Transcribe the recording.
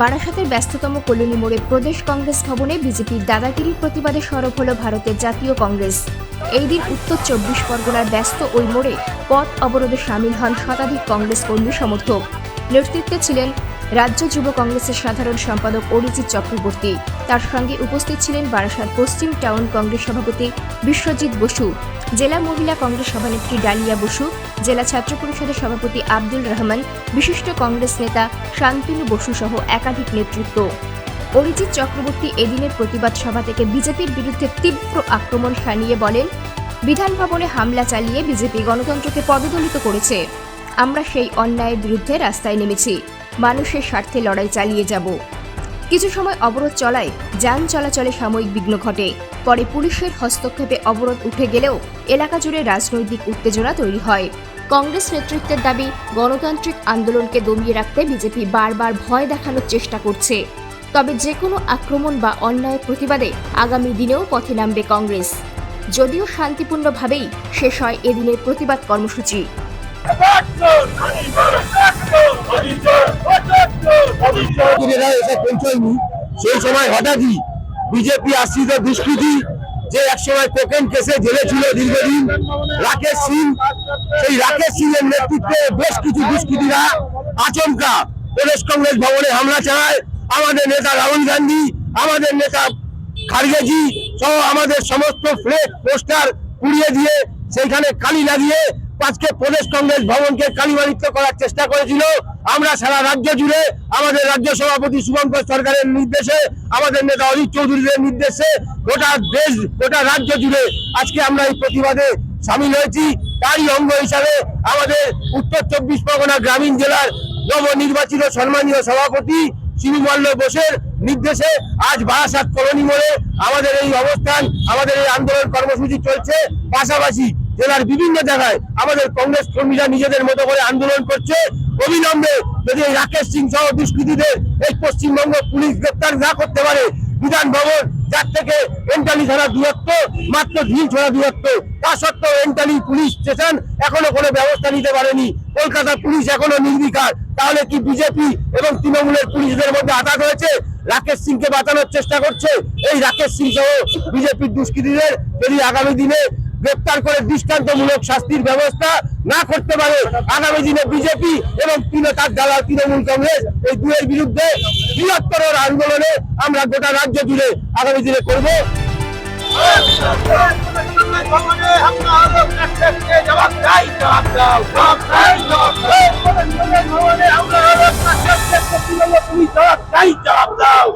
বারাসাতের ব্যস্ততম কলোনি মোড়ে প্রদেশ কংগ্রেস ভবনে বিজেপির দাদাগিরির প্রতিবাদে সরব হল ভারতের জাতীয় কংগ্রেস। এই দিন উত্তর চব্বিশ পরগনার ব্যস্ত ওই মোড়ে পথ অবরোধে সামিল হন শতাধিক কংগ্রেস কর্মী সমর্থক। নেতৃত্বে ছিলেন রাজ্য যুব কংগ্রেসের সাধারণ সম্পাদক অরিজিৎ চক্রবর্তী। তার সঙ্গে উপস্থিত ছিলেন বারাসাত পশ্চিম টাউন কংগ্রেস সভাপতি বিশ্বজিৎ বসু, জেলা মহিলা কংগ্রেস সভানেত্রী ডালিয়া বসু, জেলা ছাত্র পরিষদের সভাপতি আব্দুল রহমান, বিশিষ্ট কংগ্রেস নেতা শান্তনু বসু সহ একাধিক নেতৃত্ব। অরিজিৎ চক্রবর্তী এদিনের প্রতিবাদ সভা থেকে বিজেপির বিরুদ্ধে তীব্র আক্রমণ শানিয়ে বলেন, বিধান ভবনে হামলা চালিয়ে বিজেপি গণতন্ত্রকে পদদলিত করেছে। আমরা সেই অন্যায়ের বিরুদ্ধে রাস্তায় নেমেছি। মানুষের স্বার্থে লড়াই চালিয়ে যাব কিছু সময় অবরোধ চলায় যান চলাচলে সাময়িক বিঘ্ন ঘটে পরে পুলিশের হস্তক্ষেপে অবরোধ উঠে গেলেও এলাকা জুড়ে রাজনৈতিক উত্তেজনা তৈরি হয় কংগ্রেস নেতৃত্বের দাবি গণতান্ত্রিক আন্দোলনকে দমিয়ে রাখতে বিজেপি বারবার ভয় দেখানোর চেষ্টা করছে তবে যে কোনো আক্রমণ বা অন্যায়ের প্রতিবাদে আগামী দিনেও পথে নামবে কংগ্রেস যদিও শান্তিপূর্ণভাবেই শেষ হয় এদিনের প্রতিবাদ কর্মসূচি এসে পৌঁছয়নি। সেই সময় হঠাৎই বিজেপি আশ্রিত দুষ্কৃতি, যে একসময় কোকেন কেসে জেলে ছিল দীর্ঘদিন, রাকেশ সিং, সেই রাকেশ সিং এর নেতৃত্বে বেশ কিছু আচমকা প্রদেশ কংগ্রেস ভবনে হামলা চালায়। আমাদের নেতা রাহুল গান্ধী, আমাদের নেতা খারগেজি সহ আমাদের সমস্ত ফ্লেক পোস্টার পুড়িয়ে দিয়ে, সেইখানে কালি লাগিয়ে আজকে প্রদেশ কংগ্রেস ভবনকে কালিমালিপ্ত করার চেষ্টা করেছিল। আমরা সারা রাজ্য জুড়ে আমাদের রাজ্য সভাপতি শুভঙ্কর সরকারের নির্দেশে, আমাদের নেতা অজিত চৌধুরীর নির্দেশে গোটা দেশ, গোটা রাজ্য জুড়ে আজকে আমরা এই প্রতিবাদে সামিল হয়েছি। তারই অঙ্গ হিসাবে আমাদের উত্তর চব্বিশ পরগনা গ্রামীণ জেলার নবনির্বাচিত সম্মানীয় সভাপতি শিবমল্ল বোসের নির্দেশে আজ বারাসাত কলোনি মোড়ে আমাদের এই অবস্থান, আমাদের এই আন্দোলন কর্মসূচি চলছে। পাশাপাশি জেলার বিভিন্ন জায়গায় আমাদের কংগ্রেস কর্মীরা নিজেদের মতো করে আন্দোলন করছে। অবিলম্বে যদি রাকেশ সিং সহ দুষ্কৃতীদের এই পশ্চিমবঙ্গ পুলিশ গ্রেপ্তার না করতে পারে, বিধান ভবন, যার থেকে এন্টালি থানা দূরত্ব, মাত্র ঢিল ছড়া দূরত্ব, তা সত্ত্বেও এন্টালি পুলিশ স্টেশন এখনও কোনো ব্যবস্থা নিতে পারেনি। কলকাতা পুলিশ এখনও নির্বিকার। তাহলে কি বিজেপি এবং তৃণমূলের পুলিশদের মধ্যে আঘাত হয়েছে? রাকেশ সিংকে বাঁচানোর চেষ্টা করছে। এই রাকেশ সিং সহ বিজেপির দুষ্কৃতীদের যদি আগামী দিনে গ্রেপ্তার করে দৃষ্টান্তমূলক শাস্তির ব্যবস্থা না করতে পারে আগামী দিনে বিজেপি এবং তার দালাল তৃণমূল কংগ্রেস এই দুয়ের বিরুদ্ধে বৃহত্তর আন্দোলনে আমরা গোটা রাজ্য জুড়ে আগামী দিনে করব। জবাব দাও।